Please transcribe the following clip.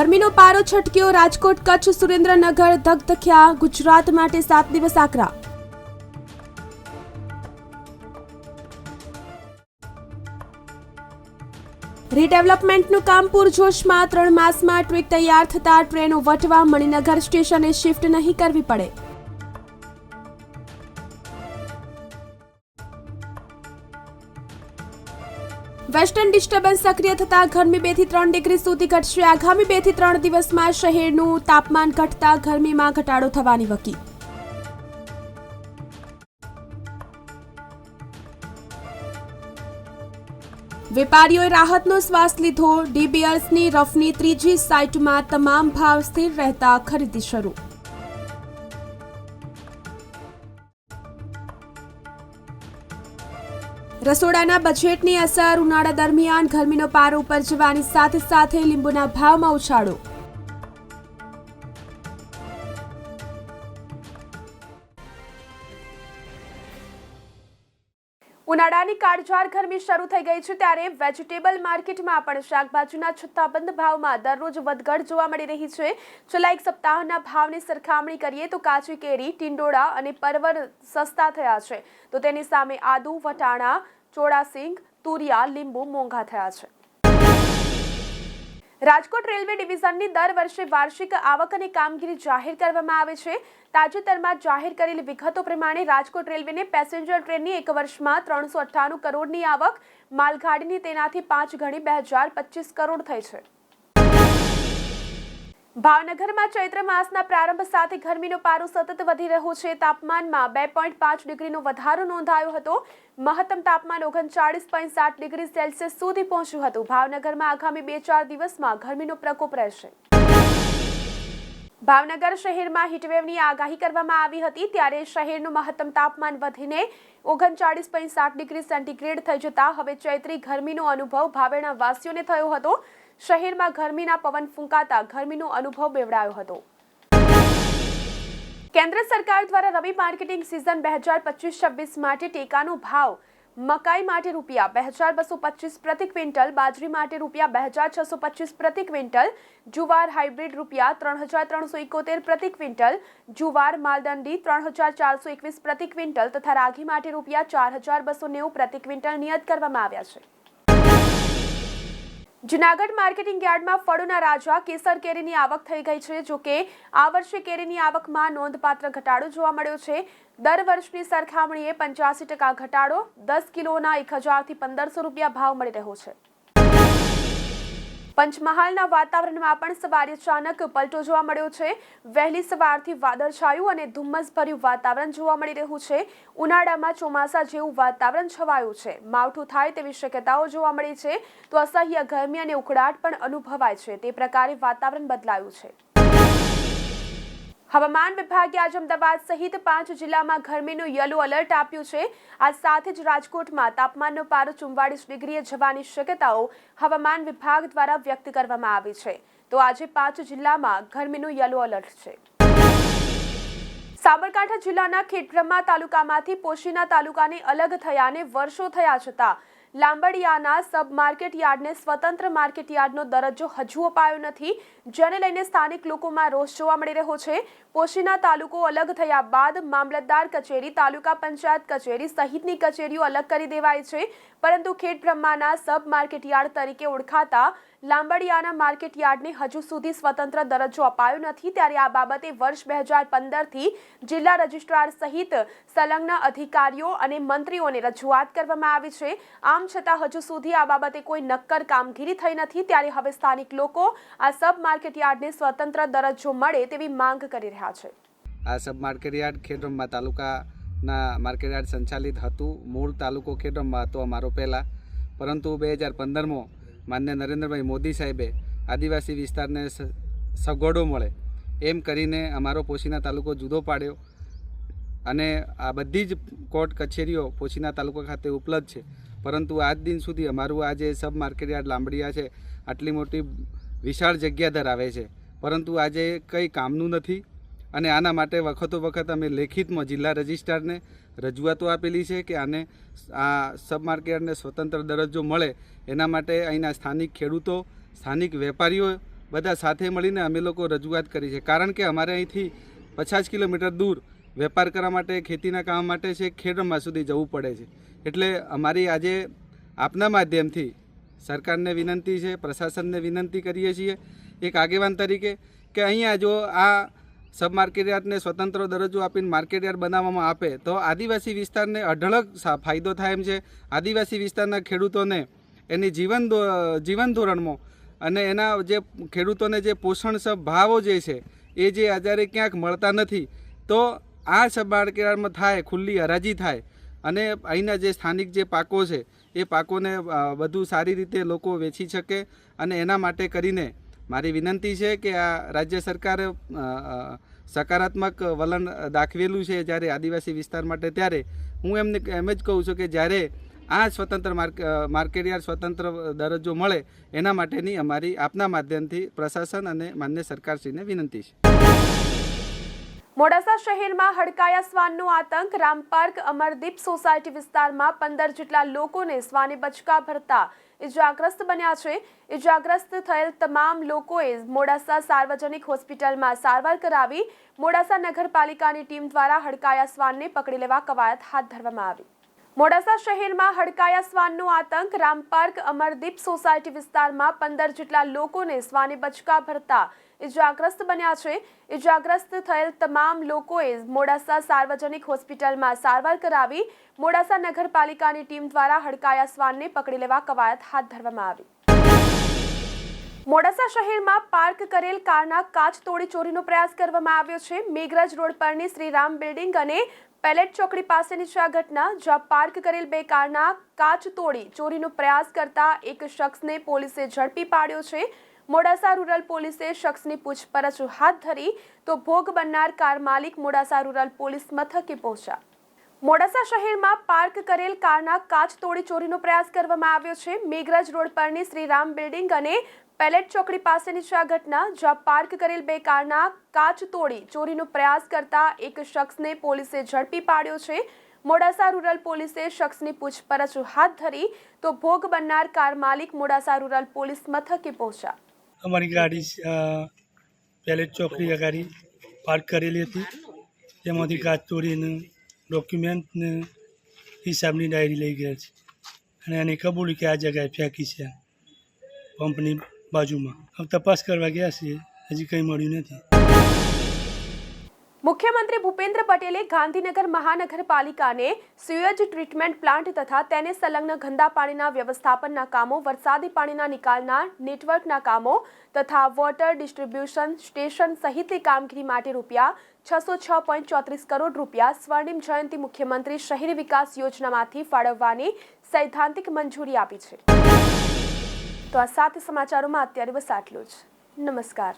ગરમીનો પારો છટક્યો. રાજકોટ, કચ્છ, સુરેન્દ્રનગર ધગધખ્યા ગુજરાત માટે સાત દિવસ આકરા. રીડેવલપમેન્ટનું કામ પૂરજોશમાં ત્રણ માસમાં ટ્વીક તૈયાર થતા ટ્રેનો વટવા મણિનગર સ્ટેશને શિફ્ટ નહીં કરવી પડે. વેસ્ટર્ન ડિસ્ટર્બન્સ સક્રિય થતા ગરમી બેથી ત્રણ ડિગ્રી સુધી ઘટશે. આગામી બેથી ત્રણ દિવસમાં શહેરનું તાપમાન ઘટતા ગરમીમાં ઘટાડો થવાની વકી. વેપારીઓએ રાહતનો શ્વાસ લીધો. ડીબીઅર્સની રફની ત્રીજી સાઇટમાં તમામ ભાવ સ્થિર રહેતા ખરીદી શરૂ. રસોડાના બજેટની અસર ઉનાળા દરમિયાન ગરમીનો પારો ઉપર જવાની સાથે સાથે લીંબુના ભાવમાં ઉછાળો. કાળઝાળ ગરમી શરૂ થઈ ગઈ છે ત્યારે વેજીટેબલ માર્કેટમાં પણ શાકભાજીના છત્તાબંધ ભાવમાં દરરોજ વધઘટ જોવા મળી રહી છે. છેલ્લા એક સપ્તાહના ભાવની સરખામણી કરીએ તો કાચી કેરી ટિંડોળા અને પરવર સસ્તા થયા છે. તો તેની સામે આદુ, વટાણા ચોળાસિંગ તુરિયા, લીંબુ મોંઘા થયા છે. રાજકોટ રેલવે ડિવિઝનની દર વર્ષે વાર્ષિક આવક અને કામગીરી જાહેર કરવામાં આવે છે. તાજેતરમાં જાહેર કરેલી વિગતો પ્રમાણે રાજકોટ રેલવેને પેસેન્જર ટ્રેનની એક વર્ષમાં ત્રણસો અઠ્ઠાણું કરોડની આવક, માલગાડીની તેનાથી પાંચ ગણી બે હજાર પચીસ કરોડ થઈ છે. ભાવનગરમાં ચૈત્ર માસના પ્રારંભ સાથે ગરમીનો પારો સતત વધી રહ્યો છે. તાપમાનમાં બે પોઈન્ટ પાંચ ડિગ્રીનો વધારો નોંધાયો હતો. મહત્તમ તાપમાન ઓગણચાળીસ પોઈન્ટ સાત ડિગ્રી સેલ્સિયસ સુધી પહોંચ્યું હતું. ભાવનગરમાં આગામી બે ચાર દિવસમાં ગરમીનો પ્રકોપ રહેશે. ભાવનગર શહેરમાં હીટવેવની આગાહી કરવામાં આવી હતી. ત્યારે શહેરનું મહત્તમ તાપમાન વધીને ઓગણચાળીસ પોઈન્ટ સાત ડિગ્રી સેન્ટીગ્રેડ થઈ જતા હવે ચૈત્રી ગરમીનો અનુભવ ભાવેણા વાસીઓને થયો હતો. શહેરમાં ગરમીના પવન ફૂંકાતા ગરમીનો અનુભવ બેવડાયો હતો. કેન્દ્ર સરકાર દ્વારા રવિ માર્કેટિંગ સિઝન બે હજાર પચીસ છવ્વીસ માટે ટેકાનો ભાવ મકાઈ માટે રૂપિયા બે હજાર બસો પચીસ પ્રતિ ક્વિન્ટલ, બાજરી માટે રૂપિયા બે હજાર છસો પચીસ પ્રતિ ક્વિન્ટલ, જુવાર હાઇબ્રિડ રૂપિયા ત્રણ હજાર ત્રણસો એકોતેર પ્રતિ ક્વિન્ટલ, જુવાર માલદંડી ત્રણ હજાર ચારસો એકવીસ પ્રતિ ક્વિન્ટલ તથા રાગી માટે રૂપિયા ચાર હજાર બસો નેવું પ્રતિ ક્વિન્ટલ નિયત કરવામાં આવ્યા છે. જુનાગઢ માર્કેટિંગ યાર્ડમાં ફળોના રાજા કેસર કેરીની આવક થઈ ગઈ છે. જો કે આ વર્ષે કેરીની આવકમાં નોંધપાત્ર ઘટાડો જોવા મળ્યો છે. દર વર્ષની સરખામણીએ પંચ્યાસી ટકા ઘટાડો, દસ કિલોના એક હજારથી પંદરસો રૂપિયા ભાવ મળી રહ્યો છે. પંચમહાલના વાતાવરણમાં પણ સવારે અચાનક પલટો જોવા મળ્યો છે. વહેલી સવારથી વાદળછાયું અને ધુમ્મસભર્યું વાતાવરણ જોવા મળી રહ્યું છે. ઉનાળામાં ચોમાસા જેવું વાતાવરણ છવાયું છે. માવઠું થાય તેવી શક્યતાઓ જોવા મળી છે. તો અસહ્ય ગરમી અને ઉકળાટ પણ અનુભવાય છે. તે પ્રકારે વાતાવરણ બદલાયું છે. હવામાન વિભાગે આજે અમદાવાદ સહિત પાંચ જિલ્લામાં ગરમીનું યલો એલર્ટ આપ્યું છે. આ સાથે જ રાજકોટમાં તાપમાનનો પારો ચુમ્વાળીસ ડિગ્રીએ જવાની શક્યતાઓ હવામાન વિભાગ દ્વારા વ્યક્ત કરવામાં આવી છે. તો આજે પાંચ જિલ્લામાં ગરમીનું યલો એલર્ટ છે. સાબરકાંઠા જિલ્લાના ખેડબ્રહ્મા તાલુકામાંથી પોશીના તાલુકાને અલગ થયાને વર્ષો થયા છતાં લાંબડિયાના સબ માર્કેટ યાર્ડને સ્વતંત્ર માર્કેટ યાર્ડનો દરજ્જો હજુ અપાયો નથી. જેને લઈને સ્થાનિક લોકોમાં રોષ જોવા મળી રહ્યો છે. પોશીના તાલુકો અલગ થયા બાદ મામલતદાર કચેરી, તાલુકા પંચાયત કચેરી સહિતની કચેરીઓ અલગ કરી દેવાઈ છે. પરંતુ ખેડબ્રહ્માના સબ માર્કેટ યાર્ડ તરીકે ઓળખાતા લાંબડિયાના માર્કેટ યાર્ડને હજુ સુધી સ્વતંત્ર દરજ્જો અપાયો નથી. ત્યારે આ બાબતે વર્ષ બે હજાર પંદરથી જિલ્લા રજિસ્ટ્રાર સહિત સંલગ્ન અધિકારીઓ અને મંત્રીઓને રજૂઆત કરવામાં આવી છે. આમ છતાં હજુ સુધી આ બાબતે કોઈ નક્કર કામગીરી થઈ નથી. ત્યારે હવે સ્થાનિક લોકો આ સબ માર્કેટ યાર્ડને સ્વતંત્ર દરજ્જો મળે તેવી માંગ કરી રહ્યા છે. આ સબ માર્કેટયાર્ડ ખેડબ્રહ્મા તાલુકાના માર્કેટયાર્ડ સંચાલિત હતું. મૂળ તાલુકો ખેડબ્રહ્મા હતો અમારો પહેલાં. પરંતુ બે હજાર પંદરમાં માન્ય નરેન્દ્રભાઈ મોદી સાહેબે આદિવાસી વિસ્તારને સગવડો મળે એમ કરીને અમારો પોશીના તાલુકો જુદો પાડ્યો. અને આ બધી જ કોર્ટ કચેરીઓ પોશીના તાલુકા ખાતે ઉપલબ્ધ છે. પરંતુ આજ દિન સુધી અમારું આ જે સબ માર્કેટયાર્ડ લાંબડિયા છે, આટલી મોટી વિશાળ જગ્યા ધરાવે છે. પરંતુ આજે કંઈ કામનું નથી અને આના માટે વખતો વખત અમે લેખિતમાં જિલ્લા રજિસ્ટ્રારને રજૂઆતો આપેલી છે કે આને આ સબમાર્કેટને સ્વતંત્ર દરજ્જો મળે એના માટે અહીંના સ્થાનિક ખેડૂતો, સ્થાનિક વેપારીઓ બધા સાથે મળીને અમે લોકો રજૂઆત કરી છે. કારણ કે અમારે અહીંથી પચાસ કિલોમીટર દૂર વેપાર કરવા માટે, ખેતીના કામ માટે છે, ખેડમાં સુધી જવું પડે છે. એટલે અમારી આજે આપના માધ્યમથી સરકારને વિનંતી છે, પ્રશાસનને વિનંતી કરીએ છીએ. એક આગેવાન તરીકે કે અહીંયા જો આ સબ માર્કેટયાર્ડને સ્વતંત્ર દરજ્જો આપીને માર્કેટયાર્ડ બનાવવામાં આપે, તો આદિવાસી વિસ્તારને અઢળક ફાયદો થાય એમ છે. આદિવાસી વિસ્તારના ખેડૂતોને એની જીવન જીવન ધોરણમાં અને એના જે ખેડૂતોને જે પોષણસભ ભાવો જે છે, એ જે અત્યારે ક્યાંક મળતા નથી, તો આ સબ થાય, ખુલ્લી હરાજી થાય અને અહીંના જે સ્થાનિક જે પાકો છે, એ પાકોને બધું સારી રીતે લોકો વેચી શકે અને એના માટે કરીને મારી વિનંતી છે કે આ રાજ્ય સરકારે સકારાત્મક વલણ દાખવેલું છે જ્યારે આદિવાસી વિસ્તાર માટે, ત્યારે હું એમને એમ જ કહું છું કે જ્યારે આ સ્વતંત્ર માર્ક માર્કેટયાર્ડ સ્વતંત્ર દરજ્જો મળે, એના માટેની અમારી આપના માધ્યમથી પ્રશાસન અને માન્ય સરકારશ્રીને વિનંતી છે. મોડાસા શહેરમાં હડકાયા શ્વાનનો આતંક. રામપાર્ક અમરદીપ સોસાયટી વિસ્તારમાં પંદર જેટલા લોકોને શ્વાને બચકા ભરતા ઇજાગ્રસ્ત બન્યા છે. ઇજાગ્રસ્ત થયેલ તમામ લોકોએ મોડાસા સાર્વજનિક હોસ્પિટલમાં સારવાર કરાવી. મોડાસા નગરપાલિકાની ટીમ દ્વારા હડકાયા શ્વાનને પકડી લેવા કવાયત હાથ ધરવામાં આવી. મોડાસા શહેરમાં હડકાયા શ્વાનનો આતંક. રામપાર્ક અમરદીપ સોસાયટી વિસ્તારમાં પંદર જેટલા લોકોને શ્વાને બચકા ભરતા ઇજાગ્રસ્ત બન્યા છે. ઇજાગ્રસ્ત થયેલ તમામ લોકોએ મોડાસા સાર્વજનિક હોસ્પિટલમાં સારવાર કરાવી મોડાસા નગરપાલિકાની ટીમ દ્વારા હડકાયા શ્વાનને પકડી લેવા કવાયત હાથ ધરવામાં આવી. મોડાસા શહેરમાં પાર્ક કરેલ કારના કાચ તોડી ચોરીનો પ્રયાસ કરવામાં આવ્યો છે. મેઘરાજ રોડ પરની શ્રીરામ બિલ્ડિંગ અને પેલેટ ચોકડી પાસેની છે આ ઘટના, જ્યાં પાર્ક કરેલ બે કારના કાચ તોડી ચોરીનો પ્રયાસ કરતા એક શખ્સને પોલીસે ઝડપી પાડ્યો છે. મોડાસા રૂરલ પોલીસે શખ્સની પૂછપરછ હાથ ધરી તો ભોગ બનનાર કાર માલિક મોડાસા રૂરલ પોલીસ મથકે પહોંચ્યા. મોડાસા શહેરમાં પાર્ક કરેલ કારના કાચ તોડી ચોરીનો પ્રયાસ કરવામાં આવ્યો છે. મેઘરાજ રોડ પરની શ્રીરામ બિલ્ડિંગ અને પેલેટ ચોકડી પાસેની છે આ ઘટના, જ્યાં પાર્ક કરેલ બે કારના કાચ તોડી ચોરીનો પ્રયાસ કરતા એક શખ્સને પોલીસે ઝડપી પાડ્યો છે. મોડાસા રૂરલ પોલીસે શખ્સની પૂછપરછ હાથ ધરી તો ભોગ બનનાર કાર માલિક મોડાસા રૂરલ પોલીસ મથકે પહોંચ્યા. અમારી ગાડી પેલેટ ચોકડી ગાડી પાર્ક કરેલી હતી. તેમાંથી કાચ તોડીને, ડોક્યુમેન્ટને, હિસાબની ડાયરી લઈ ગયા છે. અને એને કબૂલ્યું કે આ જગ્યાએ ફેંકી છે. પંપની બાજુમાં. હવે તપાસ કરવા ગયા છીએ. હજી કંઈ મળ્યું નથી. મુખ્યમંત્રી ભૂપેન્દ્ર પટેલે ગાંધીનગર મહાનગરપાલિકાને સ્યુએજ ટ્રીટમેન્ટ પ્લાન્ટ તથા તેને સંલગ્ન ગંદા પાણીના વ્યવસ્થાપનના કામો, વરસાદી પાણીના નિકાલના નેટવર્કના કામો તથા વોટર ડિસ્ટ્રીબ્યુશન સ્ટેશન સહિતની કામગીરી માટે રૂપિયા છસો છ પોઈન્ટ ચોત્રીસ કરોડ રૂપિયા સ્વર્ણિમ જયંતિ મુખ્યમંત્રી શહેરી વિકાસ યોજનામાંથી ફાળવવાની સૈદ્ધાંતિક મંજૂરી આપી છે. તો આ સાત સમાચારોમાં અત્યારે બસ આટલું જ. નમસ્કાર.